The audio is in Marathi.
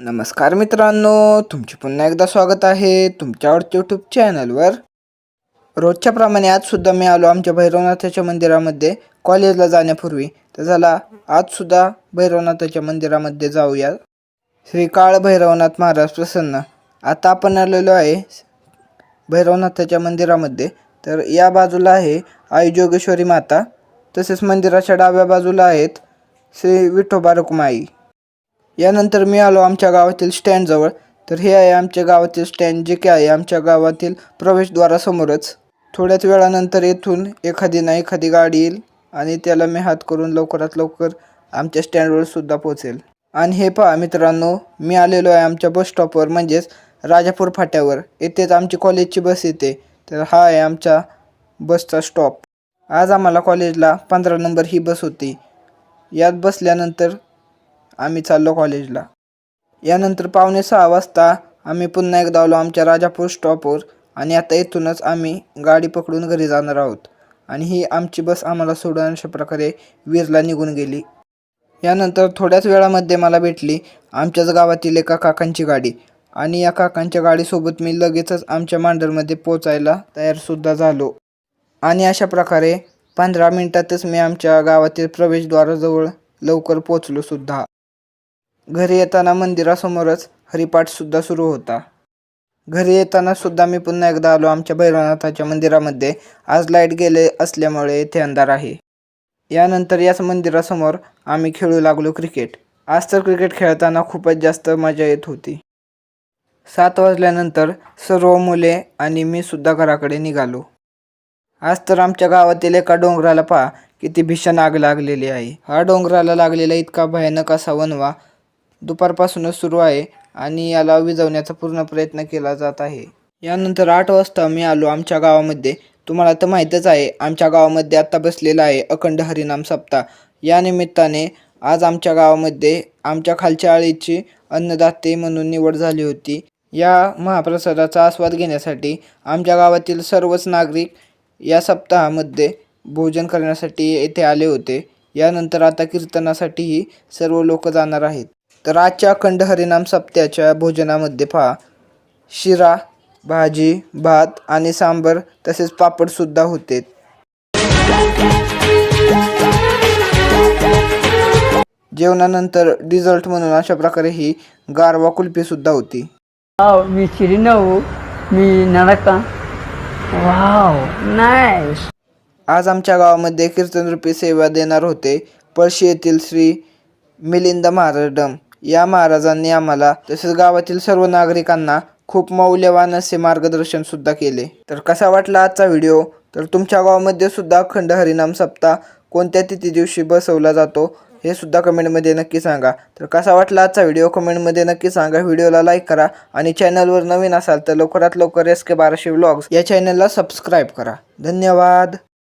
नमस्कार मित्रांनो तुमचे पुन्हा एकदा स्वागत आहे तुमच्या आवडत्या यूट्यूब चॅनलवर रोजच्या प्रमाणे मी आलो आमच्या भैरवनाथाच्या मंदिरामध्ये. कॉलेजला जाण्यापूर्वी. तर चला आजसुद्धा भैरवनाथाच्या मंदिरामध्ये जाऊया. श्री काळ भैरवनाथ महाराज प्रसन्न. आता आपण आलेलो आहे भैरवनाथाच्या मंदिरामध्ये. तर या बाजूला आहे आई जोगेश्वरी माता. तसेच मंदिराच्या डाव्या बाजूला आहेत श्री विठोबा रुक्माई. यानंतर मी आलो आमच्या गावातील स्टँडजवळ तर हे आहे आमच्या गावातील स्टँड जे की आहे आमच्या गावातील प्रवेशद्वारासमोरच. थोड्याच वेळानंतर येथून एखादी ना एखादी गाडी येईल आणि त्याला मी हात करून लवकरात लवकर आमच्या स्टँडवर सुद्धा पोहोचेल. आणि हे पहा मित्रांनो मी आलेलो आहे आमच्या बस स्टॉपवर म्हणजेच राजापूर फाट्यावर. येथेच आमची कॉलेजची बस येते. तर हा आहे आमच्या बसचा स्टॉप. आज आम्हाला कॉलेजला पंधरा नंबर ही बस होती. यात बसल्यानंतर आम्ही चाललो कॉलेजला. यानंतर पावणे सहा वाजता आम्ही पुन्हा एकदा आलो आमच्या राजापूर स्टॉपवर आणि आता इथूनच आम्ही गाडी पकडून घरी जाणार आहोत. आणि ही आमची बस आम्हाला सोडून अशा प्रकारे वीरला निघून गेली. यानंतर थोड्याच वेळामध्ये मला भेटली आमच्याच गावातील एका काकांची गाडी. आणि या काकांच्या गाडीसोबत मी लगेचच आमच्या मांडरमध्ये पोचायला तयारसुद्धा झालो. आणि अशा प्रकारे पंधरा मिनटातच मी आमच्या गावातील प्रवेशद्वाराजवळ लवकर पोचलो सुद्धा. घरी येताना मंदिरासमोरच हरिपाठसुद्धा सुरू होता. घरी येताना सुद्धा मी पुन्हा एकदा आलो आमच्या भैरवनाथाच्या मंदिरामध्ये. आज लाइट गेले असल्यामुळे येथे अंधार आहे. यानंतर याच मंदिरासमोर आम्ही खेळू लागलो क्रिकेट. आज तर क्रिकेट खेळताना खूपच जास्त मजा येत होती. सात वाजल्यानंतर सर्व मुले आणि मी सुद्धा घराकडे निघालो. आज तर आमच्या गावातील एका डोंगराला पहा किती भीषण आग लागलेली आहे. हा डोंगराला लागलेला इतका भयानक असा वनवा दुपारपासूनच सुरू आहे आणि याला विझवण्याचा पूर्ण प्रयत्न केला जात आहे. यानंतर आठ वाजता मी आलो आमच्या गावामध्ये. तुम्हाला तर माहीतच आहे आमच्या गावामध्ये आत्ता बसलेला आहे अखंड हरिनाम सप्ताह. या निमित्ताने आज आमच्या गावामध्ये आमच्या खालच्या आळीची अन्नदाते म्हणून निवड झाली होती. या महाप्रसादाचा आस्वाद घेण्यासाठी आमच्या गावातील सर्वच नागरिक या सप्ताहामध्ये भोजन करण्यासाठी येथे आले होते. यानंतर आता कीर्तनासाठीही सर्व लोक जाणार आहेत. तर आजच्या अखंड हरिनाम सप्त्याच्या भोजनामध्ये पहा. शिरा भाजी भात आणि सांबर तसेच पापडसुद्धा होते. जेवणानंतर डिझर्ट म्हणून अशा प्रकारे ही गारवा कुल्फीसुद्धा होती. वाव मी नऊ मी नडका वाव नाईस आज आमच्या गावामध्ये कीर्तनरूपी सेवा देणार होते. पळशी येथील श्री मिलिंद महाराज डम. या महाराजांनी आम्हाला तसेच गावातील सर्व नागरिकांना खूप मौल्यवान असे मार्गदर्शन सुद्धा केले. तर कसा वाटला आजचा व्हिडिओ? तर तुमच्या गावामध्ये सुद्धा अखंड हरिनाम सप्ताह कोणत्या तिथी दिवशी बसवला जातो हे सुद्धा कमेंटमध्ये नक्की सांगा. तर कसा वाटला आजचा व्हिडिओ? कमेंटमध्ये नक्की सांगा. व्हिडिओला लाईक करा आणि चॅनलवर नवीन असाल तर लवकरात लवकर एस के बाराशे व्लॉग्स या चॅनलला सबस्क्राईब करा. धन्यवाद.